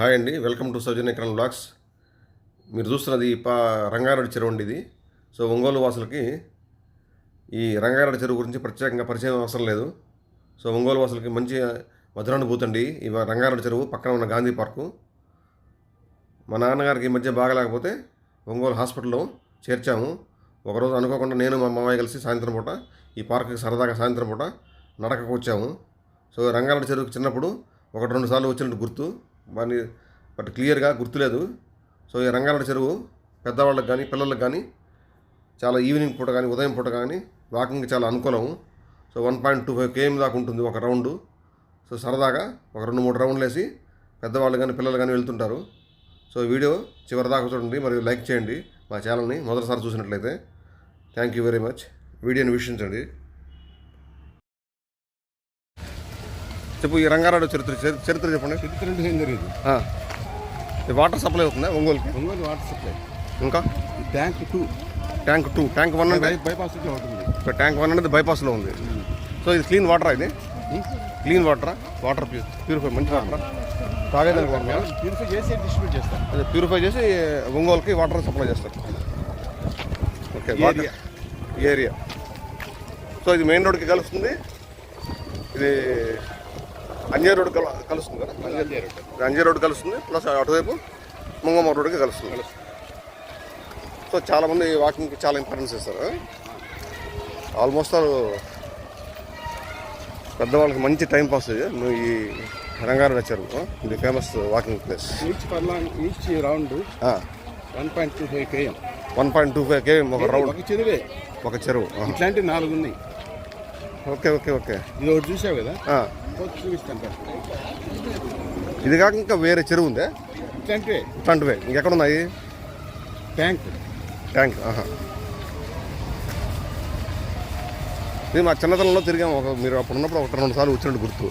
Hi అండి welcome to సౌజన్య ఎకరం blogs. మీరు చూస్తున్నది పా రంగారెడ్డి చెరువు అండి ఇది. సో ఒంగోలు వాసులకి ఈ రంగారెడ్డి చెరువు గురించి ప్రత్యేకంగా పరిచయం అవసరం లేదు. సో ఒంగోలు వాసులకి మంచి మధురానుభూతి అండి ఈ రంగారెడ్డి చెరువు పక్కన ఉన్న గాంధీ పార్కు. మా నాన్నగారికి ఈ మధ్య బాగలేకపోతే ఒంగోలు హాస్పిటల్లో చేర్చాము. ఒకరోజు అనుకోకుండా నేను మా మామయ్య కలిసి సాయంత్రం పూట ఈ పార్కుకి సరదాగా సాయంత్రం పూట నడకకు వచ్చాము. సో రంగారెడ్డి చెరువుకి చిన్నప్పుడు ఒకటి రెండు సార్లు వచ్చినట్టు గుర్తు. మరి బట్ క్లియర్గా గుర్తులేదు. సో ఈ రంగారెడ్డి చెరువు పెద్దవాళ్ళకి కానీ పిల్లలకు కానీ చాలా ఈవినింగ్ పూట కానీ ఉదయం పూట కానీ వాకింగ్ చాలా అనుకూలము so one point two five KM దాకా ఉంటుంది ఒక రౌండు. సో సరదాగా ఒక రెండు మూడు రౌండ్లు వేసి పెద్దవాళ్ళు కానీ పిల్లలు కానీ వెళ్తుంటారు. సో వీడియో చివరి దాకా చూడండి మరియు లైక్ చేయండి మా ఛానల్ని మొదటిసారి చూసినట్లయితే. Thank you very much. వీడియోని వీక్షించండి. చెప్పు ఈ రంగారెడ్డి చరిత్ర చరి- చరిత్ర చెప్పండి. చరిత్ర అంటే ఏం జరిగింది వాటర్ సప్లై అవుతుందా ఒంగోలుకి? Ongole water supply. ఇంకా? Tank two. Tank two tank one అంటే? బైపాస్ ఉంటుంది ట్యాంక్ వన్ అనేది బైపాస్లో ఉంది. సో ఇది క్లీన్ వాటరా ఇది? క్లీన్ వాటరా? వాటర్ ప్యూర్ ప్యూరిఫై మంచి వాటరా? తాగేదానికి వాటర్? ప్యూరిఫై చేసి డిస్ట్రిబ్యూట్ చేస్తాం అదే ప్యూరిఫై చేసి ఒంగోలుకి వాటర్ సప్లై చేస్తారు. Okay water area. సో ఇది మెయిన్ రోడ్కి కలుస్తుంది. ఇది అంజయ్ రోడ్ కల కలుస్తుంది కదా? అంజయ్ అంజయ్ రోడ్ కలుస్తుంది ప్లస్ అటువైపు ముంగమ్మ రోడ్కి కలుస్తుంది. సో చాలామంది వాకింగ్కి చాలా ఇంపార్టెన్స్ ఇస్తారు. ఆల్మోస్ట్ ఆల్ పెద్దవాళ్ళకి మంచి టైం పాస్ నువ్వు ఈ రంగారెడ్డి చెరువు ఇది famous walking place. Each furlong each round one point two five KM. One point two five KM ఒక రౌండ్. ఒక చెరువే. ఒక చెరువు ఆహా. ఇట్లాంటి నాలుగు ఉన్నాయి ఓకే ఓకే ఓకే. ఇది ఒకటి చూసావు కదా? చూపిస్తాను. ఇది కాక ఇంకా వేరే చెరువు ఉందే? ఇట్లాంటివే ఇట్లాంటివే ఇంకెక్కడ ఉన్నాయి ట్యాంక్ ట్యాంక్ ఆహా. ఇది మా చిన్నతనంలో తిరిగాము ఒక మీరు అప్పుడు ఉన్నప్పుడు ఒక రెండు సార్లు వచ్చినట్టు గుర్తు.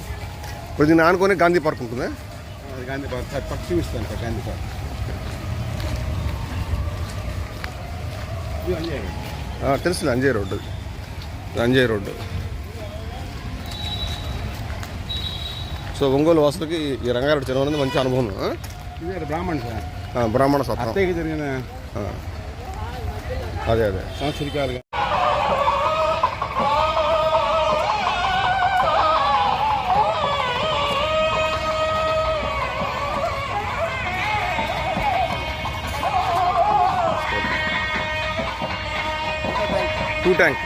ఇప్పుడు దీన్ని ఆనుకొని గాంధీ పార్క్ ఉంటుంది? గాంధీ పార్క్. పక్క చూపిస్తాను కదా గాంధీ పార్క్. ఇది అంజయ్ తెలుసులే road. Anjaiah road. So Ongole వాసులకి ఈ రంగారెడ్డి చెరువు అనేది మంచి అనుభవం? ఇది బ్రాహ్మణ సార్. బ్రాహ్మణ అత్తయ్యకి జరిగిన. అదే అదే. సంవత్సరికాలుగా టూ ట్యాంక్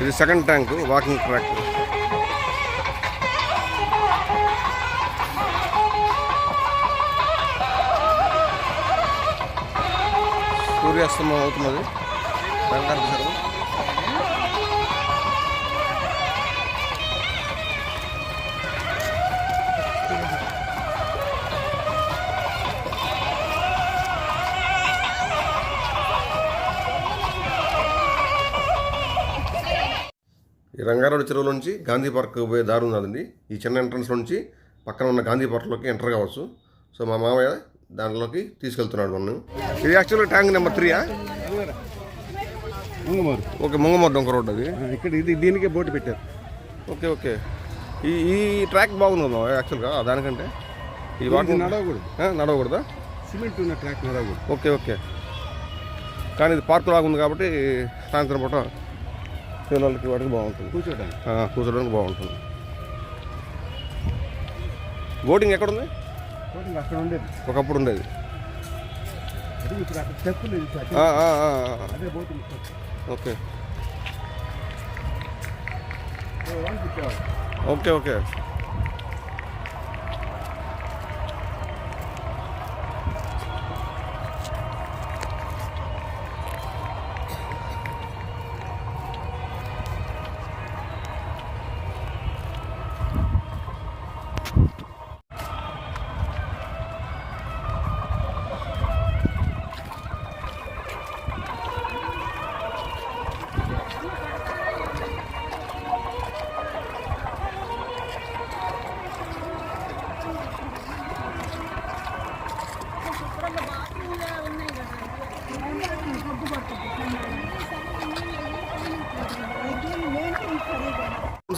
ఇది సెకండ్ ట్యాంక్ వాకింగ్ ట్రాక్ సూర్యాస్తమం అవుతున్నది. రంగారెడ్డి ఈ రంగారెడ్డి చెరువు నుంచి గాంధీ పార్క్ పోయే దారి ఉన్నదండి. ఈ చిన్న ఎంట్రన్స్ నుంచి పక్కన ఉన్న గాంధీ పార్క్లోకి ఎంటర్ కావచ్చు. సో మా మామయ్య దాంట్లోకి తీసుకెళ్తున్నాడు మనం ఇది యాక్చువల్గా ట్యాంక్ నెంబర్ త్రీయా ముంగమూరు. ఓకే ముంగమూరు డొంక రోడ్ అది. ఇక్కడ ఇది దీనికే బోటు పెట్టారు. Okay okay. ఈ ఈ ట్రాక్ బాగుంది యాక్చువల్గా దానికంటే. ఈ వాకింగ్ నడవకూడదు. నడవకూడదా? సిమెంట్ ఉన్న ట్రాక్ నడవకూడదు. Okay okay. కానీ ఇది పార్క్ లాగా ఉంది కాబట్టి సాయంత్రం పూట పిల్లలకి వాటికి బాగుంటుంది. కూర్చోడానికి. కూర్చోడానికి బాగుంటుంది. బోటింగ్ ఎక్కడుంది? అక్కడ ఉండేది. ఒకప్పుడు ఉండేది. అది ఇప్పుడు అక్కడ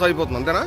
సరిపోతుంది అంతేనా?